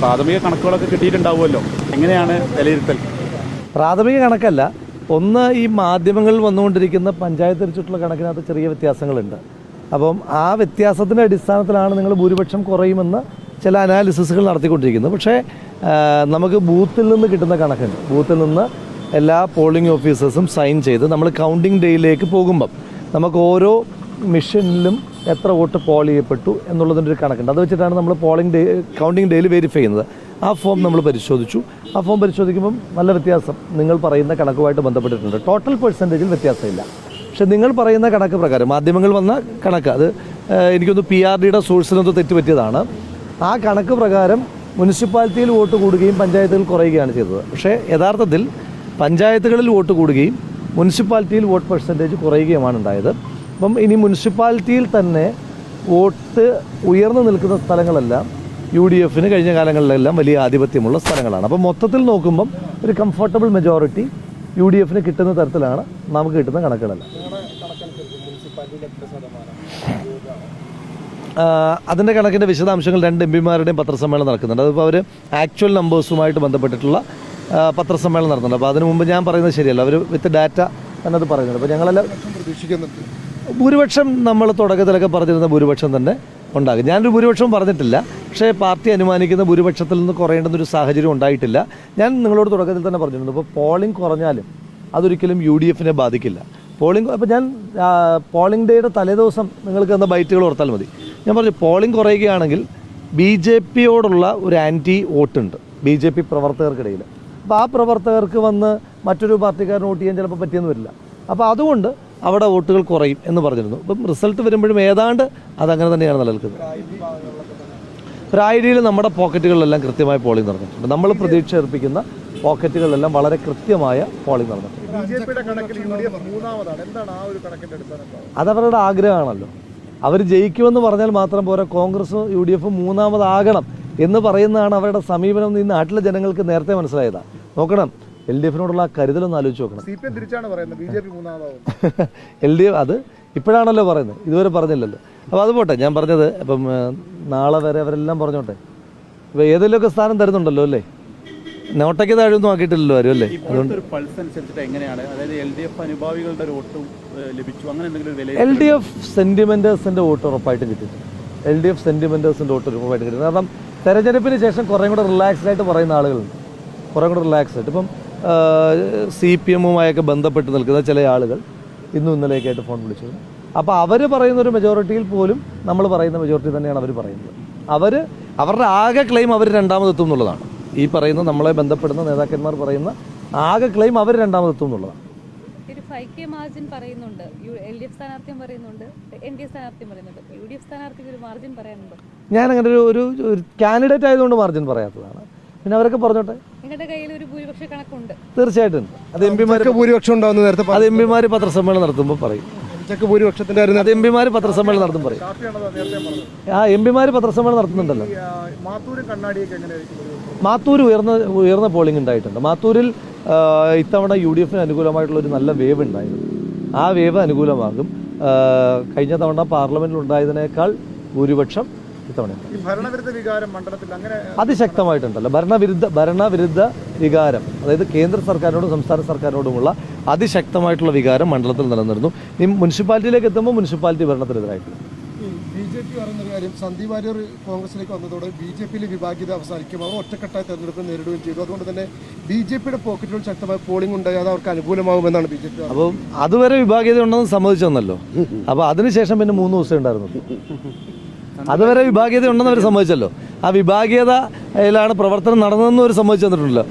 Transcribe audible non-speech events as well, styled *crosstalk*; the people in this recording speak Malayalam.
പ്രാഥമിക കണക്കുകളൊക്കെ കിട്ടിയിട്ടുണ്ടാവുമല്ലോ. എങ്ങനെയാണ് വിലയിരുത്തൽ? പ്രാഥമിക കണക്കല്ല. ഒന്ന് ഈ മാധ്യമങ്ങളിൽ വന്നുകൊണ്ടിരിക്കുന്ന പഞ്ചായത്ത് തിരിച്ചിട്ടുള്ള കണക്കിനകത്ത് ചെറിയ വ്യത്യാസങ്ങളുണ്ട്. അപ്പം ആ വ്യത്യാസത്തിന്റെ അടിസ്ഥാനത്തിലാണ് നിങ്ങൾ ഭൂരിപക്ഷം കുറയുമെന്ന് ചില അനാലിസിസുകൾ നടത്തിക്കൊണ്ടിരിക്കുന്നത്. പക്ഷേ നമുക്ക് ബൂത്തിൽ നിന്ന് കിട്ടുന്ന കണക്കുണ്ട്. ബൂത്തിൽ നിന്ന് എല്ലാ പോളിംഗ് ഓഫീസേഴ്സും സൈൻ ചെയ്ത് നമ്മൾ കൗണ്ടിങ് ഡേയിലേക്ക് പോകുമ്പം നമുക്ക് ഓരോ മിഷനിലും എത്ര വോട്ട് പോൾ ചെയ്യപ്പെട്ടു എന്നുള്ളതിന്റെ ഒരു കണക്കുണ്ട്. അത് വെച്ചിട്ടാണ് നമ്മൾ പോളിംഗ് ഡേ കൗണ്ടിങ് ഡേയിൽ വെരിഫൈ ചെയ്യുന്നത്. ആ ഫോം നമ്മൾ പരിശോധിച്ചു. ആ ഫോം പരിശോധിക്കുമ്പം നല്ല വ്യത്യാസം. നിങ്ങൾ പറയുന്ന കണക്കുമായിട്ട് ബന്ധപ്പെട്ടിട്ടുണ്ട്. ടോട്ടൽ പെർസെന്റേജിൽ വ്യത്യാസമില്ല. പക്ഷെ നിങ്ങൾ പറയുന്ന കണക്ക് പ്രകാരം മാധ്യമങ്ങൾ വന്ന കണക്ക് അത് എനിക്കൊന്ന് പി ആർ ഡിയുടെ സോഴ്സിനൊന്ന് തെറ്റുപറ്റിയതാണ്. ആ കണക്ക് പ്രകാരം മുനിസിപ്പാലിറ്റിയിൽ വോട്ട് കൂടുകയും പഞ്ചായത്തുകൾ കുറയുകയാണ് ചെയ്തത്. പക്ഷേ യഥാർത്ഥത്തിൽ പഞ്ചായത്തുകളിൽ വോട്ട് കൂടുകയും മുനിസിപ്പാലിറ്റിയിൽ വോട്ട് പെർസെന്റേജ് കുറയുകയുമാണ് ഉണ്ടായത്. അപ്പം ഇനി മുനിസിപ്പാലിറ്റിയിൽ തന്നെ വോട്ട് ഉയർന്നു നിൽക്കുന്ന സ്ഥലങ്ങളെല്ലാം യു ഡി എഫിന് കഴിഞ്ഞ കാലങ്ങളിലെല്ലാം വലിയ ആധിപത്യമുള്ള സ്ഥലങ്ങളാണ്. അപ്പം മൊത്തത്തിൽ നോക്കുമ്പം ഒരു കംഫർട്ടബിൾ മെജോറിറ്റി യു ഡി എഫിന് കിട്ടുന്ന തരത്തിലാണ് നമുക്ക് കിട്ടുന്ന കണക്കുകളെല്ലാം. അതിന്റെ കണക്കിന്റെ വിശദാംശങ്ങൾ രണ്ട് എം പിമാരുടെയും പത്രസമ്മേളനം നടക്കുന്നുണ്ട്. അതിപ്പോൾ അവർ ആക്ച്വൽ നമ്പേഴ്സുമായിട്ട് ബന്ധപ്പെട്ടിട്ടുള്ള പത്രസമ്മേളനം നടത്തുന്നുണ്ട്. അപ്പോൾ അതിന് മുമ്പ് ഞാൻ പറയുന്നത് ശരിയല്ല. അവർ വിത്ത് ഡാറ്റ തന്നെ അത് പറയുന്നുണ്ട്. അപ്പോൾ ഞങ്ങളെല്ലാം പ്രതീക്ഷിക്കുന്നുണ്ട്. ഭൂരിപക്ഷം നമ്മൾ തുടക്കത്തിലൊക്കെ പറഞ്ഞിരുന്ന ഭൂരിപക്ഷം തന്നെ ഉണ്ടാകും. ഞാനൊരു ഭൂരിപക്ഷം പറഞ്ഞിട്ടില്ല. പക്ഷേ പാർട്ടി അനുമാനിക്കുന്ന ഭൂരിപക്ഷത്തിൽ നിന്ന് കുറയേണ്ടെന്നൊരു സാഹചര്യം ഉണ്ടായിട്ടില്ല. ഞാൻ നിങ്ങളോട് തുടക്കത്തിൽ തന്നെ പറഞ്ഞിരുന്നു. ഇപ്പോൾ പോളിംഗ് കുറഞ്ഞാലും അതൊരിക്കലും യു ഡി എഫിനെ ബാധിക്കില്ല പോളിംഗ് അപ്പോൾ ഞാൻ പോളിംഗ് ഡേയുടെ തലേദിവസം നിങ്ങൾക്ക് എന്ന ബൈറ്റുകൾ ഓർത്താൽ മതി. ഞാൻ പറഞ്ഞു പോളിംഗ് കുറയുകയാണെങ്കിൽ ബി ജെ പിയോടുള്ള ഒരു ആന്റി വോട്ടുണ്ട്. ബി ജെ പി പ്രവർത്തകർക്കിടയിൽ അപ്പോൾ ആ പ്രവർത്തകർക്ക് വന്ന് മറ്റൊരു പാർട്ടിക്കാരന് വോട്ട് ചെയ്യാൻ ചിലപ്പോൾ പറ്റിയെന്ന് വരില്ല. അപ്പോൾ അതുകൊണ്ട് അവിടെ വോട്ടുകൾ കുറയും എന്ന് പറഞ്ഞിരുന്നു. ഇപ്പം റിസൾട്ട് വരുമ്പോഴും ഏതാണ്ട് അതങ്ങനെ തന്നെയാണ് നിലനിൽക്കുന്നത്. പ്രായരിയിൽ നമ്മുടെ പോക്കറ്റുകളിലെല്ലാം കൃത്യമായ പോളിംഗ് നടന്നിട്ടുണ്ട്. നമ്മൾ പ്രതീക്ഷ അർപ്പിക്കുന്ന പോക്കറ്റുകളിലെല്ലാം വളരെ കൃത്യമായ പോളിംഗ് നടന്നിട്ടുണ്ട്. ഒരു അതവരുടെ ആഗ്രഹമാണല്ലോ. അവർ ജയിക്കുമെന്ന് പറഞ്ഞാൽ മാത്രം പോരാ കോൺഗ്രസും യു ഡി എഫ് മൂന്നാമതാകണം എന്ന് പറയുന്നതാണ് അവരുടെ സമീപനം ഈ നാട്ടിലെ ജനങ്ങൾക്ക് നേരത്തെ മനസ്സിലായതാണ് നോക്കണം എൽ ഡി എഫിനോടുള്ള ആ കരുതലൊന്ന് ആലോചിച്ച് നോക്കണം. തിരിച്ചാണ് പറയുന്നത്. B J P *laughs* L D F അത് ഇപ്പോഴാണല്ലോ പറയുന്നത്. ഇതുവരെ പറഞ്ഞില്ലല്ലോ. അപ്പോൾ അത് പോട്ടെ. ഞാൻ പറഞ്ഞത് ഇപ്പം നാളെ വരെ അവരെല്ലാം പറഞ്ഞോട്ടെ. ഇപ്പോൾ ഏതെങ്കിലുമൊക്കെ സ്ഥാനം തരുന്നുണ്ടല്ലോ അല്ലേ? നോട്ടയ്ക്ക് താഴെയൊന്നും ആക്കിയിട്ടില്ലല്ലോ ആരും അല്ലേ? പൾസ് അനുസരിച്ചിട്ട് എങ്ങനെയാണ്? അതായത് എൽ ഡി എഫ് അനുഭാവികളുടെ ഒരു വോട്ടും ലഭിച്ചു. അങ്ങനെ എന്തെങ്കിലും ഒരു വില എൽ ഡി എഫ് സെന്റിമെന്റേഴ്സിന്റെ വോട്ട് ഉറപ്പായിട്ടും കിട്ടിയിട്ടുണ്ട്. എൽ ഡി എഫ് സെന്റിമെന്റേഴ്സിന്റെ വോട്ട് ഉറപ്പായിട്ടും കിട്ടിയിട്ടുണ്ട്. കാരണം തെരഞ്ഞെടുപ്പിന് ശേഷം കുറേ കൂടെ റിലാക്സ്ഡ് ആയിട്ട് പറയുന്ന ആളുകളുണ്ട്. കുറേ കൂടെ റിലാക്സ്ഡ് ആയിട്ട്. ഇപ്പം സി പി എമ്മുമായൊക്കെ ബന്ധപ്പെട്ട് നിൽക്കുന്ന ചില ആളുകൾ ഇന്നും ഇന്നലെയൊക്കെ ആയിട്ട് ഫോൺ വിളിച്ചത് അപ്പോൾ അവർ പറയുന്ന ഒരു മെജോറിറ്റിയിൽ പോലും നമ്മൾ പറയുന്ന മെജോറിറ്റി തന്നെയാണ് അവർ പറയുന്നത്. അവർ അവരുടെ ആകെ ക്ലെയിം അവർ രണ്ടാമതെത്തും എന്നുള്ളതാണ്. ഈ പറയുന്ന നമ്മളെ ബന്ധപ്പെടുന്ന നേതാക്കന്മാർ പറയുന്ന ആകെ ക്ലെയിം അവർ രണ്ടാമതെത്തും എന്നുള്ളതാണ്. ഫൈവ് മാർജിൻ പറയുന്നുണ്ട്. എൽ ഡി എഫ് സ്ഥാനാർത്ഥിയും പറയുന്നുണ്ട്. എൻ ഡി എഫ് സ്ഥാനാർത്ഥിയും പറയുന്നുണ്ട്. യു ഡി എഫ് സ്ഥാനാർത്ഥിക്ക് ഒരു മാർജിൻ പറയാനുണ്ടോ? ഞാൻ അങ്ങനെ ഒരു ഒരു കാൻഡിഡേറ്റ് ആയതുകൊണ്ട് മാർജിൻ പറയാത്തതാണ്. പിന്നെ അവരൊക്കെ പറഞ്ഞോട്ടെ നിങ്ങളുടെ കയ്യിൽ ഒരു ഭൂരിപക്ഷ കണക്കുണ്ട് തീർച്ചയായിട്ടും. അത് എം പിമാർ ഭൂരിപക്ഷം ഉണ്ടാവുന്ന നേരത്തെ അത് എം പിമാർ പത്രസമ്മേളനം നടത്തുമ്പോൾ പറയും. ചെക്ക് ഭൂരിപക്ഷത്തിന്റെ അത് എം പിമാർ പത്രസമ്മേളനം നടത്തും പറയും. കാപ്പിയാണോ നേരത്തെ പറഞ്ഞത്? ആ എം പിമാർ പത്രസമ്മേളനം നടത്തുന്നുണ്ടല്ലോ. മാത്തൂർ ഉയർന്ന ഉയർന്ന പോളിംഗ് ഉണ്ടായിട്ടുണ്ട്. മാത്തൂരിൽ ഇത്തവണ യു ഡി എഫിന് അനുകൂലമായിട്ടുള്ള ഒരു നല്ല വേവ് ഉണ്ടായിരുന്നു. ആ വേവ് അനുകൂലമാകും. കഴിഞ്ഞ തവണ പാർലമെന്റിൽ ഉണ്ടായതിനേക്കാൾ ഭൂരിപക്ഷം ഇത്തവണ ഈ ഭരണവിരുദ്ധ വികാരം മണ്ഡലത്തിൽ അങ്ങനെ അതിശക്തമായിട്ടുണ്ടല്ലോ. ഭരണവിരുദ്ധ ഭരണവിരുദ്ധ വികാരം അതായത് കേന്ദ്ര സർക്കാരിനോടും സംസ്ഥാന സർക്കാരിനോടുമുള്ള അതിശക്തമായിട്ടുള്ള വികാരം മണ്ഡലത്തിൽ നിലനിന്നിരുന്നു. ഇനി മുനിസിപ്പാലിറ്റിയിലേക്ക് എത്തുമ്പോൾ മുനിസിപ്പാലിറ്റി ഭരണത്തിനെതിരായിട്ടില്ല ബി ജെ പി പറയുന്ന കാര്യം സന്ദീപ് വാര്യർ കോൺഗ്രസിലേക്ക് വന്നതോടെ ബി ജെ പിയിലെ വിഭാഗീയത അവസാനിക്കും. അവർ ഒറ്റക്കെട്ടായി തെരഞ്ഞെടുപ്പ് നേരിടുകയും ചെയ്തു. അതുകൊണ്ട് തന്നെ ബി ജെ പിയുടെ പോക്കറ്റുകൾ ശക്തമായ പോളിംഗ് ഉണ്ടായി അത് അവർക്ക് അനുകൂലമാകുമെന്നാണ് ബി ജെ പി അപ്പം അതുവരെ വിഭാഗീയത ഉണ്ടെന്ന് സമ്മതിച്ചെന്നല്ലോ. *laughs* അപ്പൊ അപ്പോൾ അതിനുശേഷം പിന്നെ മൂന്ന് ദിവസം ഉണ്ടായിരുന്നു *laughs* അതുവരെ വിഭാഗീയത ഉണ്ടെന്ന് അവർ സമ്മതിച്ചല്ലോ. ആ വിഭാഗീയതയിലാണ് പ്രവർത്തനം നടന്നതെന്ന് അവർ സമ്മതിച്ചു തന്നിട്ടുണ്ടല്ലോ.